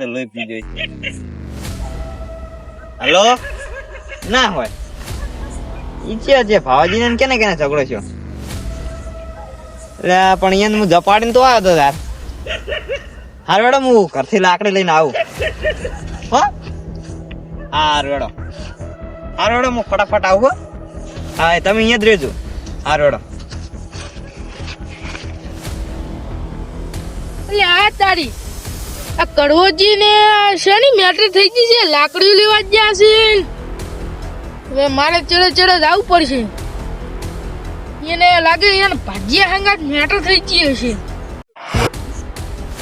અડધી લોહી પી જોઈ કેને કેને ઝઘડો છો પણ અહીંયા હું જપાડીને તો આવ્યો હતો યાર. હાર વેડો હું ઘરથી લાકડી લઈને આવું. હો? હાર વેડો હાર વેડો હું ફટાફટ આવું હો. તમે અહીંયા જ રહેજો. હાર વેડો એટલે આ તારી. આ કડવોજી ને શેની મેટર થઈ ગઈ છે? લાકડીઓ લેવા ગયા છે. હવે મારે ચડે ચડે જવું પડશે. એને લાગે એને ભાજીયા હંગાત મેટર થઈ ગઈ હશે.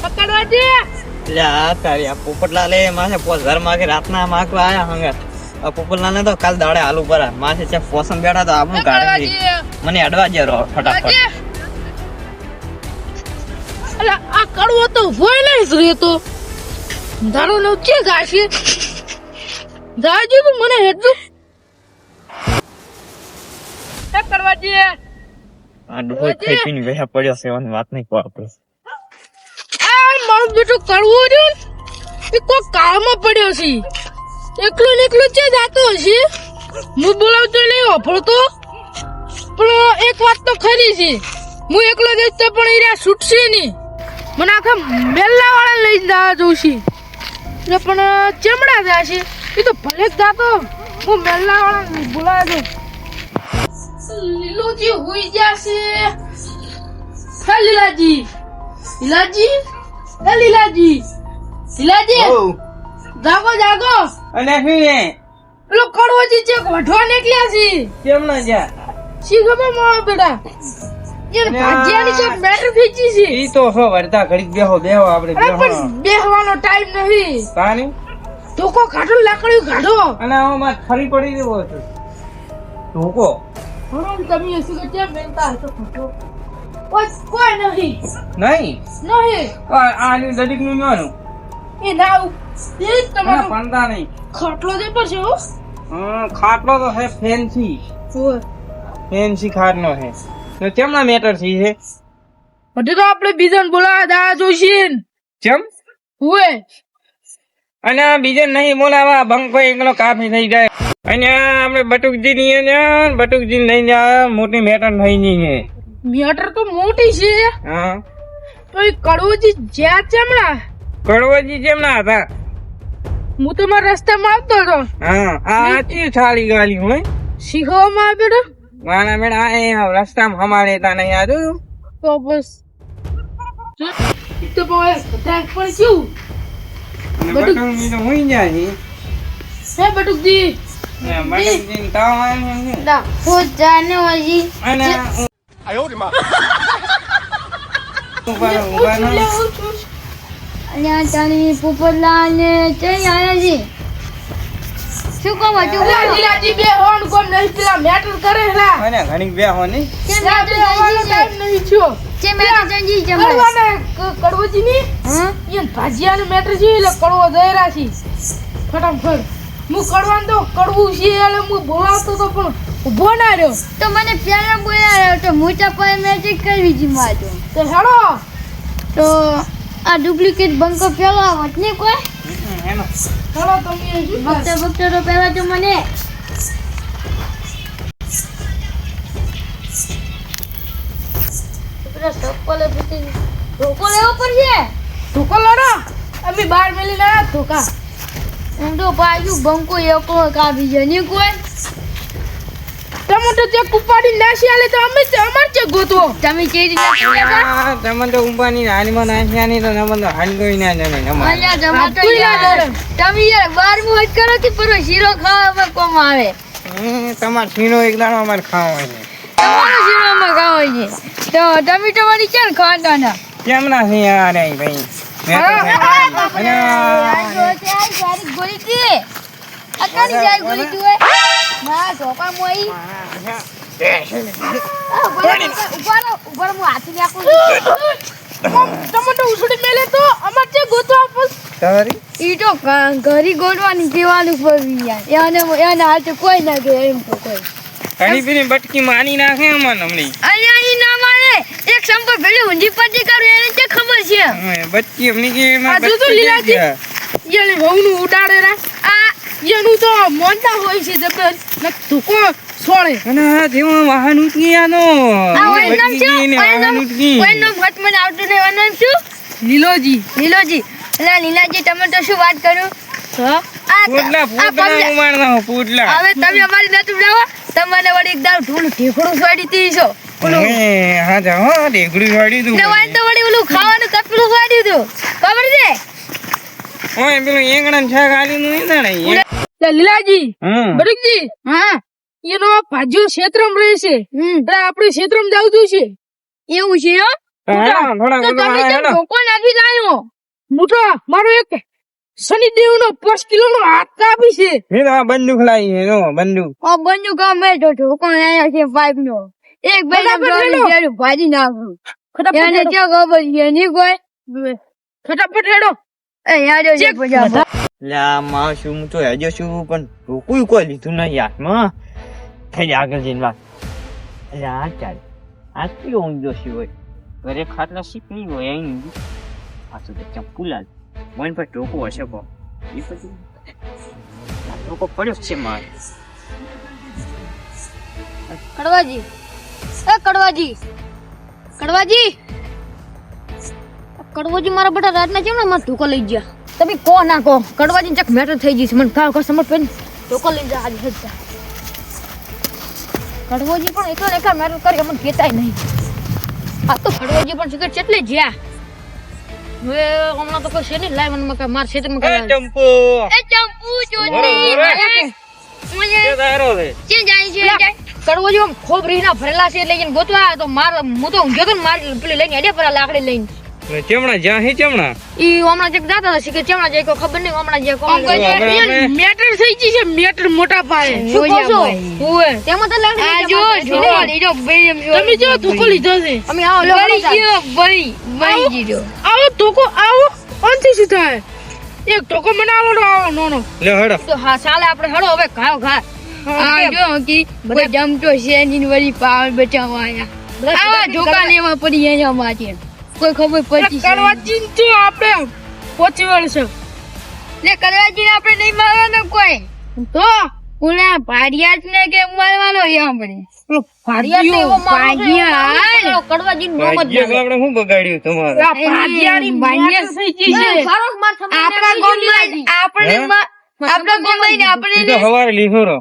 પોપટલા એટલે આ તારી આ પોપટલાલે માસે પોસ ઘરમાં રાતના માખવા આયા હંગા. આ પોપટલાલે તો કાલ દાડે આલુ ઉપર માસે છે પોસમ બેઠા તો આપણું કાઢે મને અડવા જે રહો ફટાફટ. અલા આ કડવો તો હોય નહીં જ રહેતો. ધારો ને કે ગાશે? જાજુ તો મને હેઠું એ કરવાજી આ ડોહો ખાઈ પીને વેહા પડ્યો છે એવાની વાત નહીં કો આપણે. આ મારું બેટું કડવો જો એ કો કાળમાં પડ્યો છે. એકલો ને એકલો છે જાતો હશે? હું બોલાવતો નહીં અફળતો પણ એક વાત તો ખરી છે. હું એકલો જઈશ તો પણ એ રહ્યા છૂટશે નહીં. મને આખા મેલ્લા વાળા લઈને જવા જવું છે. એટલે પણ ચમડા જાય છે? એ તો ભલે જ જાતો હું મેલ્લા વાળા બોલાવે છું લીલુજી હોઈ જશે હા લીલાજી? લીલાજી? હે લીલાજી? લીલાજી? જાગો જાગો. અને શું એ? પેલો કડવાજી છે વઢવા નીકળ્યા છે. કેમ ના જા શી ખબર મારા બેટા? યાર અલ્યા. ભાજિયાની તો મેટર ફીચી છે. ઈ તો હો વરતા ઘડીક બેહો બેહો આપણે બેહો. બેહવાનો ટાઈમ નથી પાણી ધોકો કાઢો લાકડીઓ કાઢો અને આમાં માર ફરી પડી દેવો છે. ધોકો. હરોમ તમે હસી કે કેમ બેનતા હતો ખોટો કોઈ કોઈ નહીં. નહીં? નહીં. આની દડીકનું. ન્યોનું એ ના એ તમારો પંદા નહીં. ખટલો જે પર છે હો. ખાટલો તો હે ફેન્સી. ફેન્સી ખાટલો હે. તો કેમના મેટર છે છે હજી તો આપણે બીજાને બોલાવા દા જોઈશીન. ને. હુએ. અને બીજે નહીં બોલાવા બંકો એકલો કાફી થઈ જાય. અને આપણે બટુકજી ની અહીંયા બટુકજી નહીં જાય મોટી મેટર નહીં ગઈ છે મેટર તો મોટી છે. હા. તો એ કડવોજી જ્યાં ચેમણા કડવોજી ચેમણા હતા? હું તો મારા રસ્તામાં આવતો હતો. હા આ ચી થાળી ગાલી હોય. શીખવામાં આવ્યો હતો મેડા એ રસ્તામાં હમારે તા નહીં આજો તો બસ. જો, તો બસ બધા પણ શું તો હુઈ જાય બટુકજી? ને તાવ હો જાને અને ઊભા. અને તારી ને જઈ આવ્યા છે? શું કહો બે નહીં પેલા કરે હેલા અને ઘણી બે હોની. કેમ ત્યાં મેં બે હોવાનો તો ટાઈમ નહીં થયો. જે મેં જંજી જમા કડવાના ક- કડવોજી ની હા ઈયન ભાજીયાનો મેટર છે એટલે કડવો દયરા છે. ફટાફટ. હું કડવાન તો કડવું છે એટલે હું બોલાવતો તો પણ ઊભો ના રહ્યો. તો મને પહેલા બોલાયો તો મોટા પર મેજિક કરવી જી માજો તો. હેડો. તો આ ડુપ્લિકેટ બંકો પેલો આવત ને કોઈ. હેડો તમે? વખતે વખતે તો પહેલા તો મને પેલા ચપ્પલે પછી ધોકો લેવો પડશે? ધોકો લડો અમે બાર મેલી લડા ધોકા એમ તો પાછું બંકો એકલો કાઢી જાય નહીં કોઈ. ચેક ઉપાડી નાસી આલે તો અમે અમાર ચેક ગોતવો. તમે કેવી રીતના આ તમે તો? ઊંબાની હાલમાં નાખ્યા તો તમે તો હાલગોઈ ના જાણે અમારે. અલ્યા જમા તો આપતું યાર. આવે. તમે યાર બારમું કરો કે પર શીરો ખાવામાં કોમ આવે? હમ, તમારે શીરો એક દાણો અમારે ખાવા છે. તમારો શીરોમાં ખાવો છે તો તમે તમારી ક્યાં ખાતા ના કેમ ના છે યાર. એ ભાઈ ઘરી ગોળવાની એને હાથે કોઈ ના કે એમ તો કોઈ. ઘણી બટકી માની નાખે અમને હમણી અહીંયા ઈ ના મારે એક સંપર ભેળી ઊંધી પટ્ટી કરું એને તે ખબર છે. બટકી હમણી કે આ જો તો બચ્ચું લીલાજી. જઈ ગયા. એને વહુનું ઉડાડે રા. આ એનું તો મોનતા હોય છે જબર. ને ધુકો સોળે. અને આ જેવો વાહન ઉઠી આનો. આ ઓય નામ શું? ઓય નામ. ઓય નામ મને આવતું ને ઓય નામ શું? લીલોજી. લીલોજી. એટલે લીલાજી તમે તો શું વાત કરું? હા આ પોટલા પોટલા ઉમાડના પોટલા હવે તમે અમારી નતું જાઓ તમને વળી એક દાવ ઢૂંઢ ઢીકડું છોડી દીધો હે, હા જા હો ઢેકડું વાળી દઉં ને વાન તો વળી ઓલું ખાવાનું તપેલું છોડ્યું હતું. ખબર છે? ઓય પેલું એંગણાનું શાક આલીનું નહીં એ. લીલાજી. બરીકજી. હા. એનો ભાજ્યો ક્ષેત્રમ રહે છે. હમ. એટલે આપણું ક્ષેત્રમ જાવતું છે. એવું છે હો તો તમે કેમ. નાખી લાયો મોટો મારો એક શનિદેવ નો પાંચ કિલો નો હાથ કાપી છે. એ આ બંદૂક લાવી છે, જો બંદૂક. ઓ બંજુ કામ મેં તો કોણ આયા છે પાઇપ નો એક બે ફટાફટ જેરું ભાજી નાખું ફટાફટ એને હેડો. ખબર છે? નહીં કોઈ ફટાફટ રેડો એ યાર ચેક. પજા લા માં શું તો હજો શું પણ કોઈ કોઈ લીધું નહીં હાથમાં થઈ જા આગળ જઈને વાત. લા આ ચાલ. આ કયો ઊંધો છે હોય? ઘરે ખાટલા શીખની હોય અહીં આ તો ચંપુ લાલ. મોઈન પર ટોકો હશે કો એ પછી ટોકો પડ્યો છે માર કડવાજી. એ કડવાજી. કડવાજી. કડવાજી મારા બેટા રાતના કેમ ને મારા ઢોકો લઈ ગયા? તમે કો ના કો કડવાજી ચક મેટર થઈ ગઈ છે. મને કાવ કસ્ટમર પેન ઢોકો લઈ જા આજે હજતા કડવાજી પણ એકલા એકલા મેટર કરી મને કહેતાય નહીં. આ તો કડવાજી પણ સિગરેટ કેટલી જ્યા? હવે હમણાં તો કોઈ છે નહીં લાય મને મકા માર ક્ષેત્રમાં એ કરવા ચંપુ! એ ચંપુ ચોટની, મને કે તારો છે ચે જાય છે કડવો જો ખોબરી ના ભરેલા છે લઈને ગોતવા તો માર હું તો ઊંઘ્યો તો માર પેલી લઈને હેડે પેલા લાકડી લઈને. ને ચમણા જ્યાં હે ચેમણા? ઈ હમણાં ચેક જાતા હશે કે ચેમણા જાય કોઈ ખબર નહીં હમણાં જે કોણ કહે મેટર થઈ ગઈ છે મેટર મોટા પાયે. શું કહો છો? ઓવે તેમાં તો લાકડી આ જો, જો. ઈ જો ભાઈ એમ જો. તમે જો ધોકો લીધો છે. અમે આવો લો ગયો ભાઈ. ભાઈ જીજો આવો ધોકો આવો અંતિ શું થાય. એક ધોકો મને આવો તો આવો નો નો લે હેડો. તો હા ચાલે આપણે હળો હવે ખાઓ ખા આ જો કે કોઈ જમતો છે ની વળી પાવર બચાવવા આયા. આવા જોકા લેવા પડી અહીંયા માથે કોઈ ખબર પડી કરવા ચિંતો આપણે. પહોંચી વળશે લે કરવાજી આપણે નહીં મારવાનો કોઈ. તો? ઓલા ભાડિયાત ને કે મારવાનો એ આપણે પેલો ભાડિયાત ભાડિયા મારવાનો નો મત આપણે શું બગાડ્યું તમારે? આ ભાડિયાની મેટર થઈ ગઈ છે. આપણા ગોમમાં ને આપણે તો હવારે લીધો રો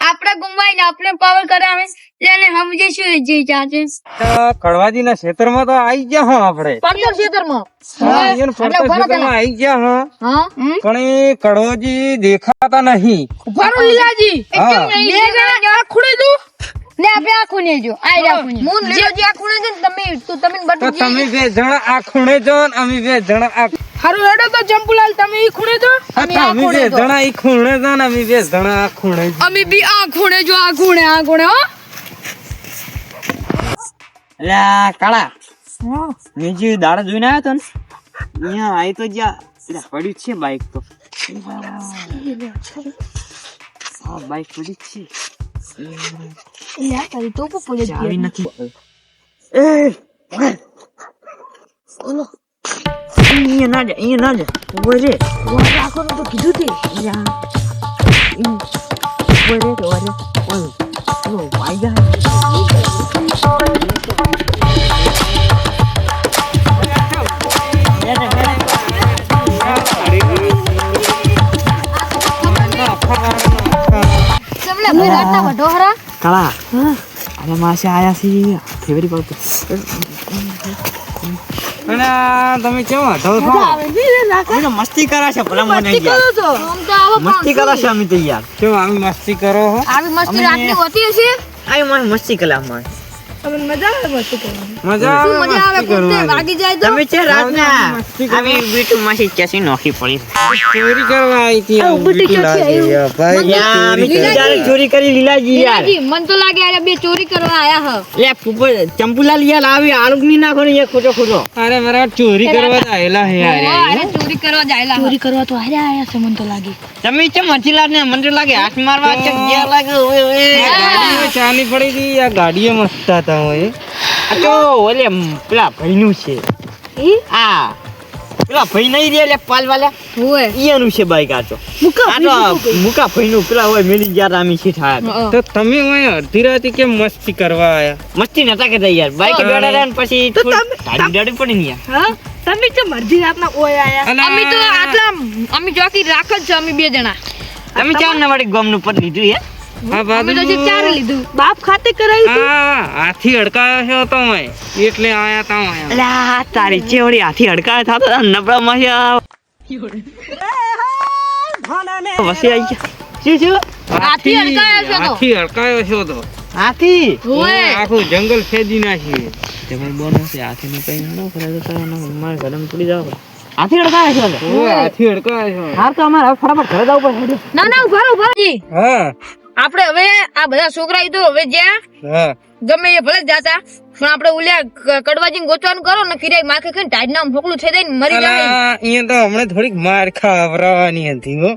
આપણા ગોમમાં ને આપણે પાવર કરાવે. એટલે સમજે શું જે ચાચે કડવાજી ના ખેતરમાં તો આઈ ગયા હા આપણે. પડતર ક્ષેત્રમાં આઈ ગયા હા. હા? પણ એ કડવાજી દેખાતા નહીં. ઉભારો લીલાજી. હા. બે જણા આ ખૂણે તું ને આપણે આ ખૂણે જો. આ રહ્યા ખૂણે. હું લીલોજી આ ખૂણે છે તમે તું તમે બટુ તમે બે જણા આ ખૂણે જો અમે બે જણા આ હારું હેડો તો જંપુલાલ તમે ઈ ખૂણે જો. અમે આ ખૂણે બે જણા ઈ ખૂણે જો ને અમે બે જણા આ ખૂણે જો. અમે બી આ ખૂણે જો આ ખૂણે આ ખૂણે હો. અલ્યા કાળા મેં જે દાડા જોઈને આવ્યો તો ને અહીંયા આવી તો જ્યાં એટલે પડ્યું જ છે બાઈક તો હા બાઈક પડી જ છે લે તારી તો કો પડે ચાવી નથી અહીંયા ના જા અહીંયા ના જા ઊભો રે રાખો તો કીધું તે ઊભો રે તો અરે ઓય ઓય વાઈ જાય તમને ભાઈ રાતના વઢો હરા કાળા. અરે માસે આયા છે ફેવરી પાવતો અને તમે કેવા ધો છો અમે તો મસ્તી કરા છે ભલા મને આવો મસ્તી કરા છે અમે તૈયાર યાર. કેવા અમે મસ્તી કરો આવી મસ્તી રાતની હોતી હશે? આય મસ્તી કલા માં તમને મજા આવે મસ્તી કરવાની. મજા શું આવે મજા આવે? મસ્તી કુત્તે કરવાની. ભાગી જાય તો? તમે છે રાતના? મસ્તી કરો. અમે બીટુ માસી કેસી નોખી પડી? ચોરી કરવા આવી હતી આ બીટુ લાગે યાર. ભાઈ યાર અમે ચોરી તું જ્યારે ચોરી કરી લીલાજી યાર. લીલાજી મન તો લાગે આ બે ચોરી કરવા આયા હ. લે ફૂફો ચંપુલાલ યાર આવી આલુકની નાખો ને એ ખોટો ખોટો. અરે મારા ચોરી કરવા તો આયેલા હે યાર. અરે ચોરી કરવા જાયલા ચોરી કરવા તો આયા આયા છે મન તો લાગે. તમે ચમ હચીલા ને મને તો લાગે હાથ મારવા ચક ગયા લાગે ઓય ઓય. ગાડીમાં ચાની પડી હતી આ ગાડીઓ મસ્ત હતા હોય. આ તો ઓલે પેલા ભાઈનું છે. ઈ? આ પેલા ભાઈ નહીં રે લે પાલ વાલા હોય. ઈયાનું છે બાઈક આ તો. આ તો મુકા. ભાઈ નું પેલા હોય મેલી ગયા રામી છે થાય તો તમે હોય અડધી રાતે કેમ મસ્તી કરવા આયા? મસ્તી નતા કરતા યાર. બાઈક. બેઠા રહ્યા પછી થોડી ગાડી ગાડી પડી ને યાર. હા? તમે કેમ અડધી રાતના ઓય આયા? અમે તો આટલા અમે જોકી રાખ જ છે અમે બે જણા. તમે ચાર ને વાળી ગમનું પડ લીધું યાર? આ અમે તો ચાર લીધું. બાપ ખાતે કરાયું આ હાથી અડકાયો છે તો એટલે આયા તા અહીંયા અલા તારી ચેવડી હાથી હડકા થતો નબળા માં વસી આવી ગયા. શું શું? હાથી અડકાયો છે તો. હાથી અડકાયો છે તો. હાથી? હોય આખું જંગલ ફેદી નાખી. તમે બોનો છે હાથી નું કઈ ન કરે તો તારે મારે ઘરે પડી જાવ હાથી હડકાય છે ઓય, હાથી અડકાયો છો. હાર તો અમારે ફટાફટ ઘરે જવું પડશે ના ના ઊભા ઊભા જી. હા. આપણે હવે આ બધા છોકરા તો હવે જ્યાં ગમે એ ભલે જાતા. પણ આપણે ઉલ્યા કડવાજી ગોચવાનું કરો ને કિરાય માખે ખાઈને ટાઈડ નામ ફોકલું થઈ જાય મરી જાય. અહીંયા તો હમણાં થોડીક માર ખાવરાવાની હતી હો.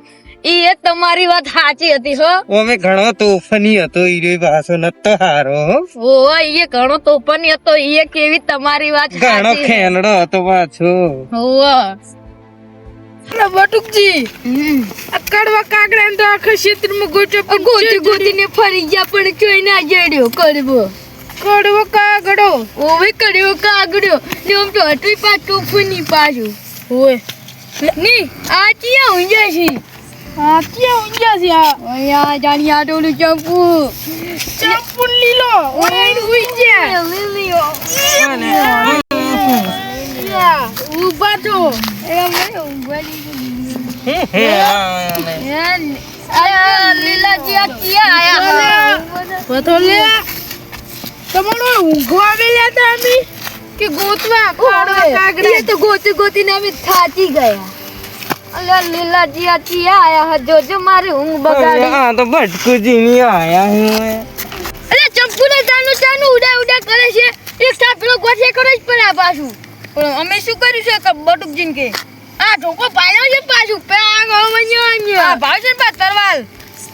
ઈ એ તમારી વાત સાચી હતી હો. અમે ઘણો તોફાની હતો ઈ પાછો નતો હારો. ઓ એ ઘણો તોફાની હતો એ કેવી તમારી વાત ઘણો ખેલડો હતો. પાછો. હોવ. બટુકજી. આ કડવા કાગડા તો આખા ક્ષેત્રમાં ગોચો ગોતી ગોતીને ફરી ગયા પણ ચોઈ ના જડ્યો કરવો કડવો કાગડો ઓવે કર્યો કાગડ્યો ને આમ તો હટવી પાછ તોફાની પાછું હોયની આ ચિયા ઊંઝા છે આ ક્યાં ઊંઘ્યા છે આ અહીંયા જાણી આ ટોલું ચંપુ ચાપુન લીલો ઊંઘ્યા લીલીઓ ઊભા છો લીલાજી આ ચિયા આયા બધો લે તમારો ઊંઘવા ગયેલા હતા અમે કે ગોતવા કડવા કાગડા એ તો ગોતી ગોતીને અમે થાચી ગયા અલ્યા લીલાજી આ ચિયા આયા હા જોજો મારી ઊંઘ બગાડી આ તો ભટકુજી ની આયા હું અરે ચંપુ ને ચાનું ચાનું ઉડા ઉડા કરે છે એક સાથ પેલો ગોઠે કરે જ પડ્યા પાછું પણ અમે શું કર્યું છે? કે બટુકજીન કે આ ઢોકો પાડ્યો છે પાછું. પે આ ગવણ્યો આ ભાવ છે ને પા તરવાલ?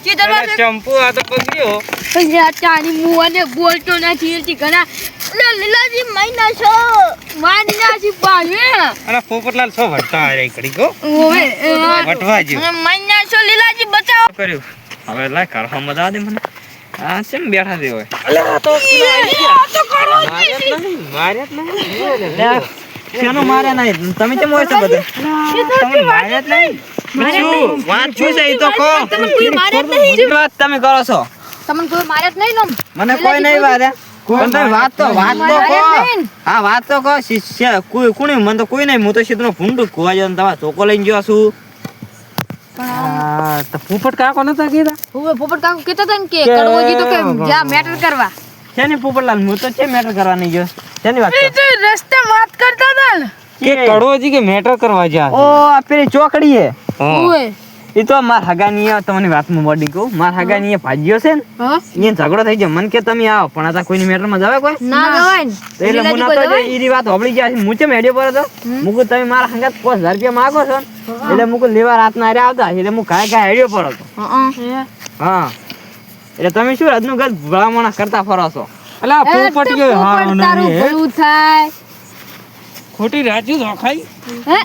કે તરવાલ ચંપુ આ તો પગડ્યો અહીંયા ચાની મું અને બોલતો નથી એથી ઘણા. લીલાજી મહિના છો. માની નાસી પાછે અને પોપટલાલ છો ભટતા આ ઘડી ગો ઓવે વટવા જો મહિના છો લીલાજી બચાવ કર્યું? હવે લાય કરવા મજા દે મને. આ સેમ બેઠા દે હોય માર્યા જ નહીં શેનું મારે નહીં? તમે કેમ હોય છો બધા? તમને મારે જ નહીં. વાત શું છે ઈ તો કહો. તમને કોઈ મારે જ નહીં. શું વાત તમે કરો છો? તમને કોઈ મારે જ નહીં ને મને કોઈ નહીં વારે. પણ વાત તો વાત તો કહો. હા વાત તો કહો. શિષ્ય મને તો કોઈ નહીં. હું તો સીધું ભૂંડું ખોવા જાવ તમારા ચોકો લઈને ગયો છું. પોપટ કાકો નતા કીધા? પોપટ કાકુ કહેતા હતા ને કે કડવોજી તો કે જા મેટર કરવા. શેની પોપટલાલ હું તો છે મેટર કરવાની ગયો? શેની વાત એ તો રસ્તે વાત કરતા હતા ને. કે કડોજી કે મેટર કરવા જા ઓ આ પેલી ચોકડી હે. ઓય. એ તો માર હગાની તમને વાતમાં મોડી કહું. માર હગાની ભાજ્યો છે ને હા. ઝઘડો થઈ ગયો. મને કે તમે આવો પણ આ કોઈની મેટરમાં જવાય કોઈ? ના જવાય એટલે હું નતો જો ઈરી વાત હોબળી ગયા છે. હું ચેમ હેડ્યો પર હતો? મુકુ તમે મારા હંગાત પાંચ હજાર રૂપિયા માંગો છો એટલે મુકુ લેવા રાતના હારે આવતા. એટલે હું કાંઈ કાંઈ હેડ્યો પર હતો. હા. હા. એટલે તમે શું રાજનું ઘર ભલામણા કરતા ફરો છો? કે હારો તારું નહીં હે? ભલું થાય. ખોટી રાજુ ધોખાઈ. હે?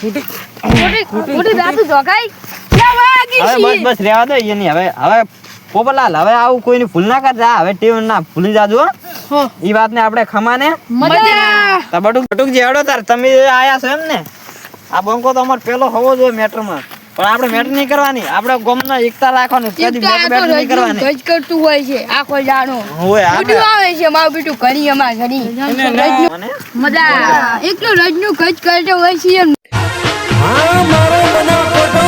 ખોટી ખોટી ખોટી રાજુ ધોખાઈ? હવે બસ છી બસ રહેવા દો એની હવે હવે પોપટલાલ હવે આવું કોઈની ભૂલ ના કરતા હવે ટેવ ના ભૂલી જાજો હો. વાત ને આપણે ખમાને. મજા. તા બટુક બટુક જે તાર. તમે આયા છો એમ ને આ બંકો તો અમાર પેલો હોવો જોઈએ મેટરમાં. પણ આપણે મેટર નહીં કરવાની. આપણે ગમના એકતા રાખવાની. કદી મેટ બેટર નહીં કરવાની. ગજ કરતું હોય છે. આખો જાણો. હોય બધું આવે છે. મારું બીટું કરી અમાર ઘડી મને? મજા એકલો રજનું ગજ કરતો હોય છે હા મારો બનાવ ખોટો